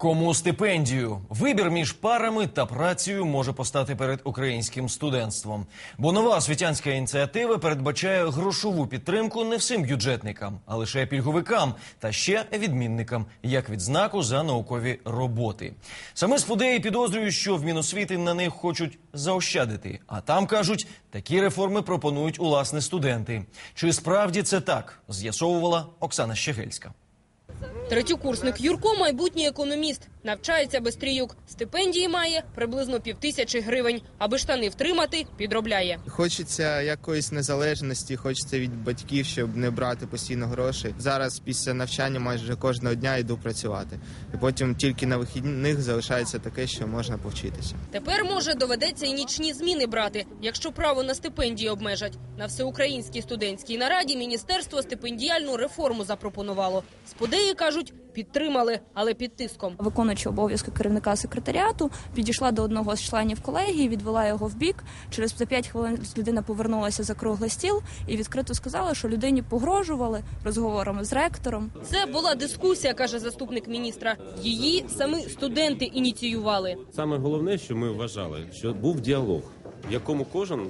Кому стипендію? Вибір між парами та працею може постати перед українським студентством. Бо нова освітянська ініціатива передбачає грошову підтримку не всім бюджетникам, а лише пільговикам та ще відмінникам, як відзнаку за наукові роботи. Саме сподеї підозрюють, що в Міносвіти на них хочуть заощадити. А там кажуть, такі реформи пропонують уласне студенти. Чи справді це так? З'ясовувала Оксана Щегельська. Третєкурсник Юрко – майбутній економіст. Навчається без трійок. Стипендії має приблизно півтисячі гривень. Аби штани втримати, підробляє. Хочеться якоїсь незалежності, хочеться від батьків, щоб не брати постійно гроші. Зараз після навчання майже кожного дня йду працювати. І потім тільки на вихідних залишається таке, що можна повчитися. Тепер, може, доведеться і нічні зміни брати, якщо право на стипендії обмежать. На всеукраїнській студентській нараді міністерство стипендіальну реформу запропонувало. Сподеї, кажуть, підтримали, але під тиском. Виконуючи обов'язки керівника секретаріату, підійшла до одного з членів колегії, відвела його в бік. Через за 5 хвилин людина повернулася за круглий стіл і відкрито сказала, що людині погрожували розговорами з ректором. Це була дискусія, каже заступник міністра. Її самі студенти ініціювали. Саме головне, що ми вважали, що був діалог, в якому кожен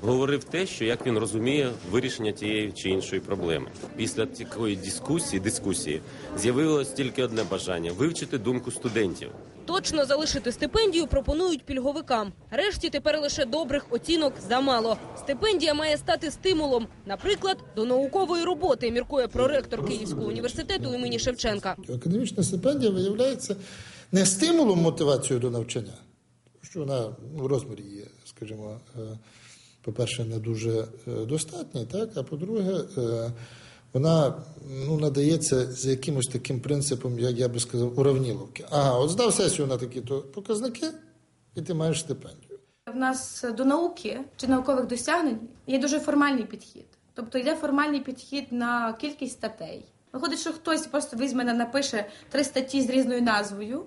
говорив те, що як він розуміє вирішення тієї чи іншої проблеми. Після такої дискусії, дискусії з'явилось тільки одне бажання вивчити думку студентів. Точно залишити стипендію пропонують пільговикам. Решті тепер лише добрих оцінок замало. Стипендія має стати стимулом, наприклад, до наукової роботи. Міркує проректор Київського університету імені Шевченка. Академічна стипендія виявляється не стимулом мотивацією до навчання, що вона в розмірі є, скажімо, е, по-перше, не дуже е, достатня, так, а по-друге, е, вона ну, надається з якимось таким принципом, як я би сказав, уравніловки. Ага, от здав сесію на такі-то показники, і ти маєш стипендію. В нас до науки чи наукових досягнень є дуже формальний підхід. Тобто йде формальний підхід на кількість статей. Виходить, що хтось просто візьме напише три статті з різною назвою,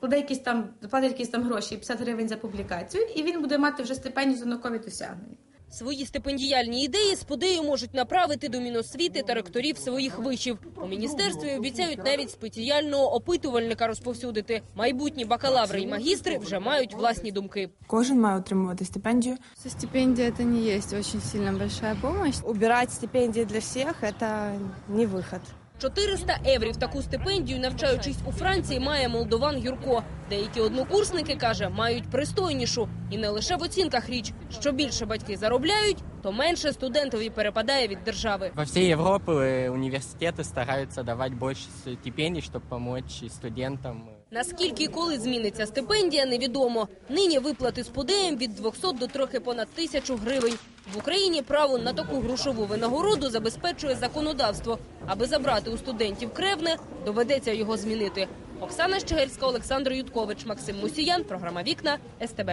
кладе якісь там, заплатить якісь там гроші, 50 гривень за публікацію, і він буде мати вже стипендію за наукові досягнення. Свої стипендіальні ідеї сподею можуть направити до Міносвіти та ректорів своїх вишів. У міністерстві обіцяють навіть спеціального опитувальника розповсюдити. Майбутні бакалаври і магістри вже мають власні думки. Кожен має отримувати стипендію. Со стипендия это не есть очень сильно большая помощь. Убирать стипендии для всех – это не выход. 400 еврів таку стипендію, навчаючись у Франції, має молдован Юрко. Деякі однокурсники каже, мають пристойнішу, і не лише в оцінках річ. Що більше батьки заробляють, то менше студентові перепадає від держави. Во всей Европе э, университеты стараются давать больше стипендий, чтобы помочь и студентам. Наскільки і коли зміниться стипендія, невідомо. Нині виплати з подеєм від 200 до трохи понад тисячу гривень. В Україні право на таку грошову винагороду забезпечує законодавство. Аби забрати у студентів кревне, доведеться його змінити. Оксана Щегельська, Олександр Юткович, Максим Мусіян. Програма Вікна СТБ.